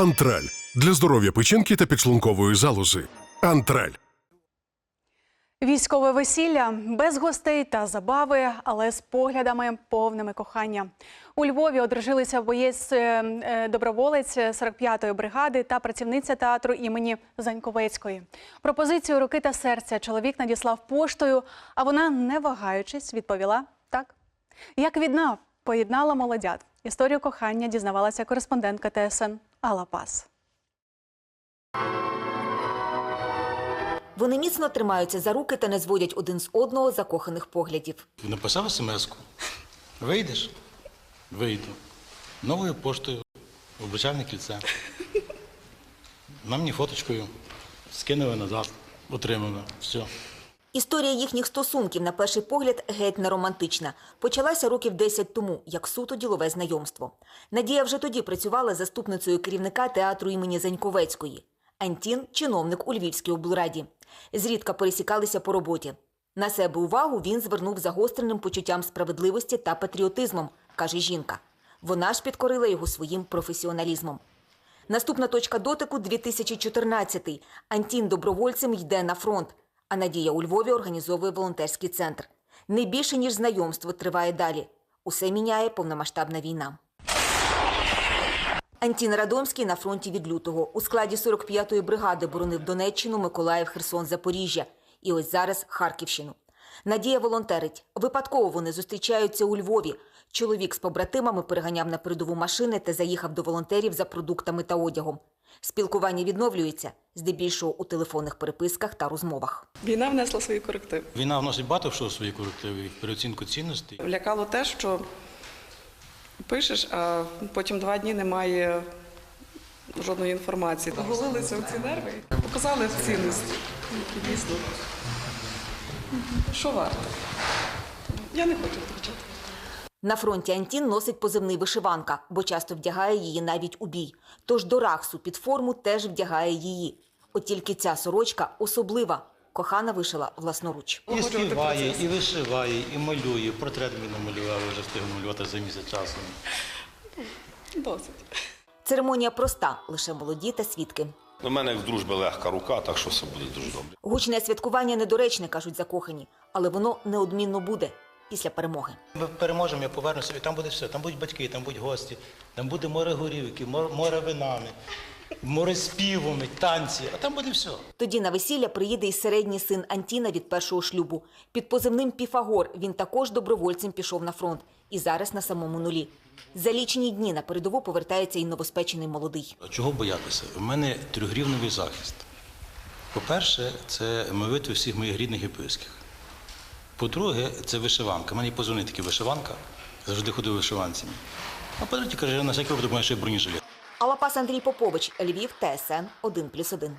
Антраль для здоров'я печінки та підшлункової залози. Антраль. Військове весілля без гостей та забави, але з поглядами повними кохання. У Львові одружилися боєць е, е, доброволець 45-ї бригади та працівниця театру імені Заньковецької. Пропозицію руки та серця чоловік надіслав поштою, а вона, не вагаючись, відповіла так. Як відна поєднала молодят. Історію кохання дізнавалася кореспондентка ТСН Алла Пас. Вони міцно тримаються за руки та не зводять один з одного закоханих поглядів. Написав смс-ку. Вийдеш? Вийду. Новою поштою, обручальне кільце. На мені фоточкою. Скинули назад. Отримано. Все. Історія їхніх стосунків, на перший погляд, геть не романтична. Почалася років 10 тому, як суто ділове знайомство. Надія вже тоді працювала заступницею керівника театру імені Заньковецької. Антін – чиновник у Львівській облраді. Зрідка пересікалися по роботі. На себе увагу він звернув загостреним почуттям справедливості та патріотизмом, каже жінка. Вона ж підкорила його своїм професіоналізмом. Наступна точка дотику 2014-й. Антін добровольцем йде на фронт, а Надія у Львові організовує волонтерський центр. Не більше ніж знайомство триває далі. Усе міняє повномасштабна війна. Антін Радомський на фронті від лютого. У складі 45-ї бригади боронив Донеччину, Миколаїв, Херсон, Запоріжжя. І ось зараз Харківщину. Надія волонтерить. Випадково вони зустрічаються у Львові. Чоловік з побратимами переганяв на передову машини та заїхав до волонтерів за продуктами та одягом. Спілкування відновлюється, здебільшого у телефонних переписках та розмовах. Війна внесла свої корективи. Війна вносить багато в що свої корективи, переоцінку цінностей. Лякало те, що пишеш, а потім два дні немає жодної інформації. Оголилися ці нерви, показали цінності. І Дійсно, що варто? Я не хочу втрачати. На фронті Антін носить позивний вишиванка, бо часто вдягає її навіть у бій. Тож до рахсу під форму теж вдягає її. От тільки ця сорочка особлива. Кохана вишила власноруч. І співає, і вишиває, і малює. Портрет мій намалював, вже встиг намалювати за місяць часу. Досить. Церемонія проста, лише молоді та свідки. У мене в дружби легка рука, так що все буде дуже добре. Гучне святкування недоречне, кажуть закохані, але воно неодмінно буде після перемоги. Ми переможемо, я повернуся, і там буде все. Там будуть батьки, там будуть гості, там буде море горівки, море винами, море співами, танці, а там буде все. Тоді на весілля приїде і середній син Антіна від першого шлюбу. Під позивним Піфагор він також добровольцем пішов на фронт і зараз на самому нулі. За лічені дні на передову повертається і новоспечений молодий. А Чого боятися? У мене трьохрівневий захист. По-перше, це молитви всіх моїх рідних і близьких. По-друге, це вишиванка. У мене і позивний такий вишиванка. Завжди ходив вишиванцями. А по-третє, каже, я на всякий випадок маю ще бронежилет. Алапас Андрій Попович, Львів, ТСН 1+,1.